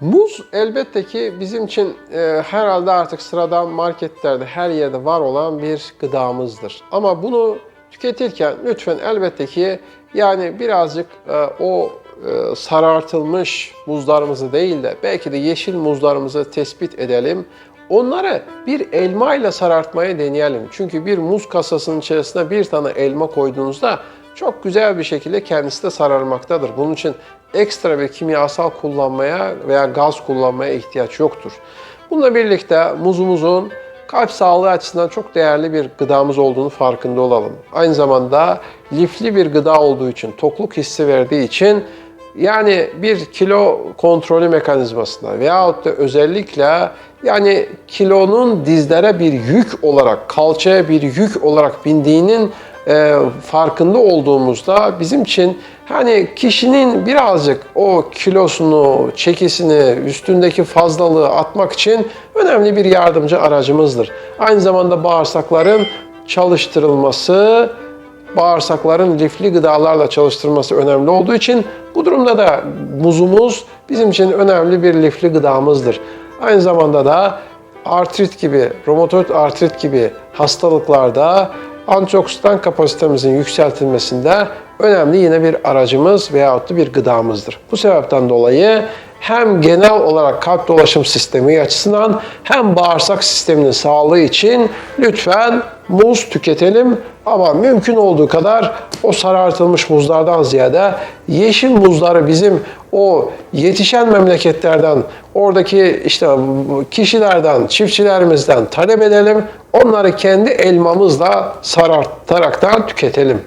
Muz elbette ki bizim için e, herhalde artık sıradan marketlerde her yerde var olan bir gıdamızdır. Ama bunu tüketirken lütfen elbette ki yani birazcık e, o e, sarartılmış muzlarımızı değil de belki de yeşil muzlarımızı tespit edelim. Onları bir elma ile sarartmaya deneyelim. Çünkü bir muz kasasının içerisine bir tane elma koyduğunuzda çok güzel bir şekilde kendisi de sararmaktadır. Bunun için ekstra bir kimyasal kullanmaya veya gaz kullanmaya ihtiyaç yoktur. Bununla birlikte muzumuzun kalp sağlığı açısından çok değerli bir gıdamız olduğunu farkında olalım. Aynı zamanda lifli bir gıda olduğu için, tokluk hissi verdiği için yani bir kilo kontrolü mekanizmasında veyahut da özellikle yani kilonun dizlere bir yük olarak, kalçaya bir yük olarak bindiğinin e, farkında olduğumuzda bizim için hani kişinin birazcık o kilosunu, çekisini, üstündeki fazlalığı atmak için önemli bir yardımcı aracımızdır. Aynı zamanda bağırsakların çalıştırılması, bağırsakların lifli gıdalarla çalıştırılması önemli olduğu için bu durumda da muzumuz bizim için önemli bir lifli gıdamızdır. Aynı zamanda da artrit gibi, romatoid artrit gibi hastalıklarda antioksidan kapasitemizin yükseltilmesinde önemli yine bir aracımız veyahut da bir gıdamızdır. Bu sebepten dolayı hem genel olarak kalp dolaşım sistemi açısından hem bağırsak sisteminin sağlığı için lütfen muz tüketelim ama mümkün olduğu kadar o sarartılmış muzlardan ziyade yeşil muzları bizim o yetişen memleketlerden, oradaki işte kişilerden, çiftçilerimizden talep edelim. Onları kendi elmamızla sarartaraktan tüketelim.